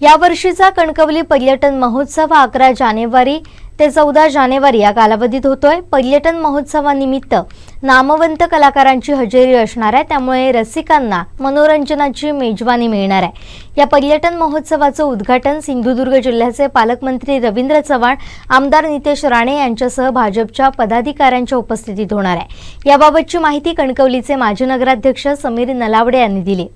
यावर्षीचा कणकवली पर्यटन महोत्सव हा अकरा जानेवारी ते चौदा जानेवारी या कालावधीत होतोय. पर्यटन महोत्सवानिमित्त नामवंत कलाकारांची हजेरी असणार आहे. त्यामुळे रसिकांना मनोरंजनाची मेजवानी मिळणार आहे. या पर्यटन महोत्सवाचं उद्घाटन सिंधुदुर्ग जिल्ह्याचे पालकमंत्री रवींद्र चव्हाण आमदार नितेश राणे यांच्यासह भाजपच्या पदाधिकाऱ्यांच्या उपस्थितीत होणार आहे. याबाबतची माहिती कणकवलीचे माजी नगराध्यक्ष समीर नलावडे यांनी दिली.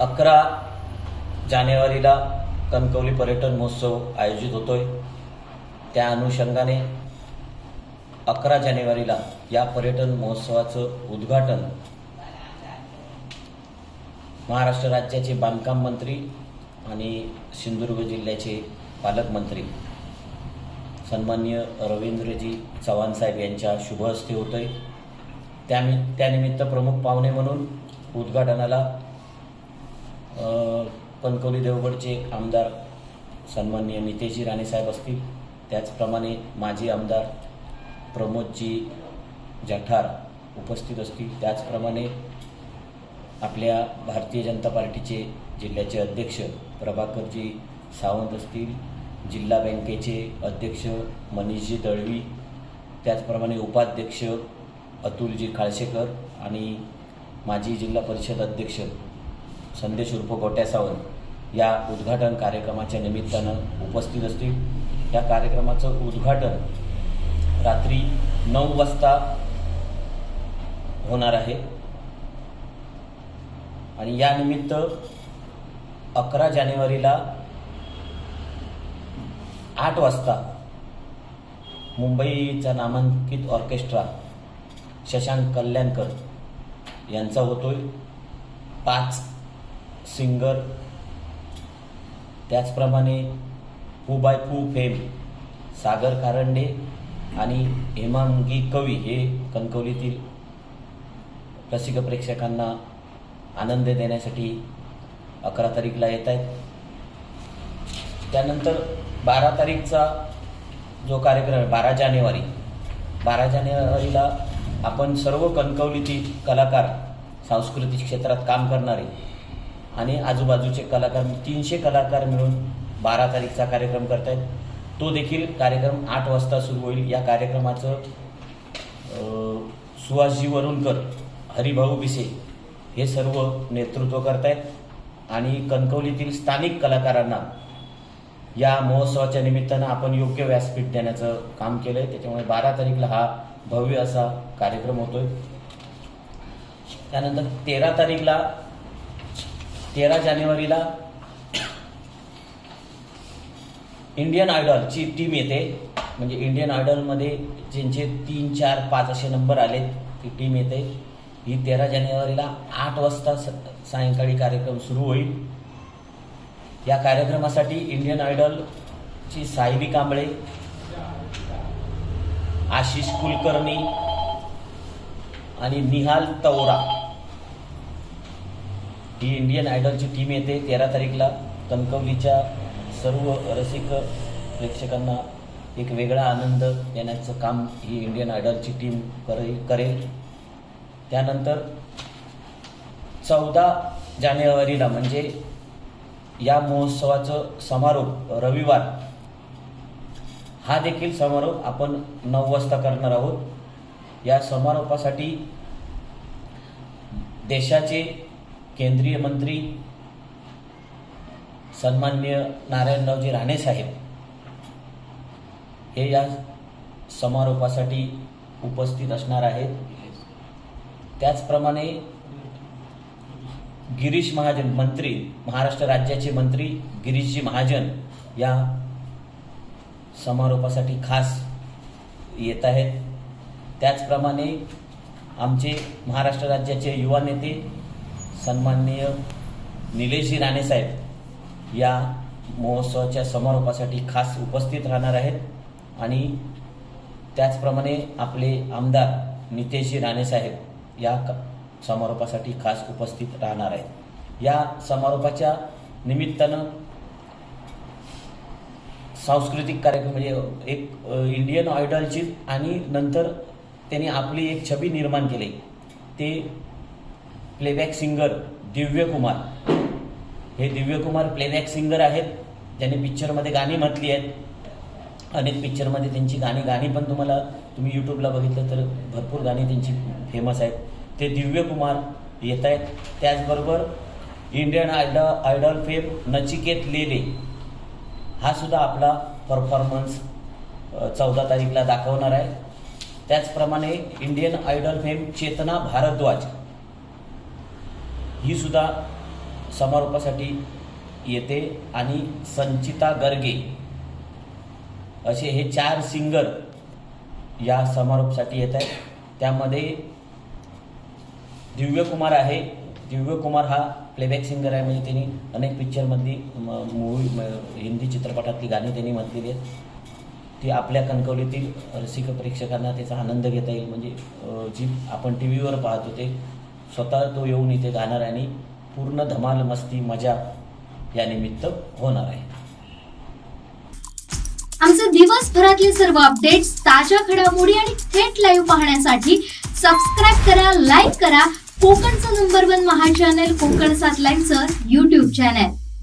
अकरा जानेवारीला कणकवली पर्यटन महोत्सव आयोजित होतोय. त्या अनुषंगाने अकरा जानेवारीला या पर्यटन महोत्सवाचं उद्घाटन महाराष्ट्र राज्याचे बांधकाम मंत्री आणि सिंधुदुर्ग जिल्ह्याचे पालकमंत्री सन्मान्य रवींद्रजी चव्हाण साहेब यांच्या शुभ हस्ते होतोय. त्यामि त्यानिमित्त प्रमुख पाहुणे म्हणून उद्घाटनाला कणकवली देवगडचे आमदार सन्माननीय नितेशजी राणेसाहेब असतील. त्याचप्रमाणे माजी आमदार प्रमोदजी जठार उपस्थित असतील. त्याचप्रमाणे आपल्या भारतीय जनता पार्टीचे जिल्ह्याचे अध्यक्ष प्रभाकरजी सावंत असतील. जिल्हा बँकेचे अध्यक्ष मनीषजी दळवी. त्याचप्रमाणे उपाध्यक्ष अतुलजी खाळशेकर आणि माजी जिल्हा परिषद अध्यक्ष संदेश उर्फ गोट्या सावंत या उद्घाटन कार्यक्रमाच्या निमित्तानं उपस्थित असतील. या कार्यक्रमाचं उद्घाटन रात्री नऊ वाजता होणार आहे. आणि यानिमित्त अकरा जानेवारीला आठ वाजता मुंबईचा नामांकित ऑर्केस्ट्रा शशांक कल्याणकर यांचा होतोय. पाच सिंगर त्याचप्रमाणे फू बाय फू फेम सागर कारंडे आणि हेमांगी कवी हे कणकवलीतील रसिक प्रेक्षकांना आनंद देण्यासाठी अकरा तारीखला येत आहेत. त्यानंतर बारा तारीखचा जो कार्यक्रम आहे बारा जानेवारी बारा जानेवारीला आपण सर्व कणकवलीतील कलाकार सांस्कृतिक क्षेत्रात काम करणारे आणि आजूबाजूचे कलाकार तीनशे कलाकार मिळून बारा तारीखचा कार्यक्रम करत आहेत तो देखील कार्यक्रम आठ वाजता सुरू होईल. या कार्यक्रमाचं सुहासजी वरुणकर हरिभाऊ बिसे हे सर्व नेतृत्व करतायत. आणि कणकवलीतील स्थानिक कलाकारांना या महोत्सवाच्या निमित्तानं आपण योग्य व्यासपीठ देण्याचं काम केलंय. त्याच्यामुळे बारा तारीखला हा भव्य असा कार्यक्रम होतोय. त्यानंतर तेरा तारीखला तेरा जानेवारीला इंडियन आयडॉलची टीम येते. म्हणजे इंडियन आयडॉलमध्ये ज्यांचे तीन चार पाच असे नंबर आले ती टीम येते. ही तेरा जानेवारीला आठ वाजता स- सायंकाळी कार्यक्रम सुरू होईल. या कार्यक्रमासाठी इंडियन आयडॉलची सायबी कांबळे आशिष कुलकर्णी आणि निहाल तवरा ही इंडियन आयडॉलची टीम येते. तेरा तारीखला कणकवलीच्या सर्व रसिक प्रेक्षकांना एक वेगळा आनंद देण्याचं काम ही इंडियन आयडॉलची टीम करे करेल. त्यानंतर चौदा जानेवारीला म्हणजे या महोत्सवाचं समारोप रविवार हा देखील समारोप आपण नऊ वाजता करणार आहोत. या समारोपासाठी देशाचे केंद्रीय मंत्री सन्मान्य नारायणरावजी राणे साहेब हे या समारोपासाठी उपस्थित असणार आहेत. त्याचप्रमाणे गिरीश महाजन मंत्री महाराष्ट्र राज्याचे मंत्री गिरीशजी महाजन या समारोपासाठी खास येत आहेत. त्याचप्रमाणे आमचे महाराष्ट्र राज्याचे युवा नेते सन्माननीय निलेशजी राणेसाहेब या महोत्सवाच्या समारोपासाठी खास उपस्थित राहणार आहेत आणि त्याचप्रमाणे आपले आमदार नितेशजी राणेसाहेब या क- समारोपासाठी खास उपस्थित राहणार आहेत. या समारोपाच्या निमित्तानं सांस्कृतिक कार्यक्रम म्हणजे एक इंडियन आयडॉलची आणि नंतर त्यांनी आपली एक छबी निर्माण केली. ते प्लेबॅक सिंगर दिव्य कुमार. हे दिव्य कुमार प्लेबॅक सिंगर आहेत. ज्यांनी पिक्चरमध्ये गाणी म्हटली आहेत. अनेक पिक्चरमध्ये त्यांची गाणी गाणी पण तुम्हाला तुम्ही यूट्यूबला बघितलं तर भरपूर गाणी त्यांची फेमस आहेत. ते दिव्य कुमार येत आहेत. त्याचबरोबर Indian आयडॉ Idol fame Nachiket Lele. हा सुद्धा आपला परफॉर्मन्स चौदा तारीखला दाखवणार आहे. त्याचप्रमाणे Indian Idol fame Chetna Bhardwaj. ही सुद्धा समारोपासाठी येते आणि संचिता गर्गे असे हे चार सिंगर या समारोपासाठी येत आहेत. त्यामध्ये दिव्यकुमार आहे. दिव्यकुमार हा प्लेबॅक सिंगर आहे म्हणजे त्यांनी अनेक पिक्चरमधली मूवी हिंदी चित्रपटातली गाणी त्यांनी म्हटलेली आहेत. ती आपल्या कणकवलीतील रसिक प्रेक्षकांना त्याचा आनंद घेता येईल. म्हणजे जी आपण टी व्हीवर पाहतो ते स्वतः तो येऊन इथे गाणार आणि पूर्ण धमाल मस्ती मजा या निमित्त होणार आहे. आमचे दिवसभरातले सर्व अपडेट्स ताज्या घडामोडी आणि थेट लाईव्ह पाहण्यासाठी सबस्क्राईब करा लाईक करा. कोकणचं नंबर वन महा चॅनल कोकण सात लाईव्हचं युट्यूब चॅनल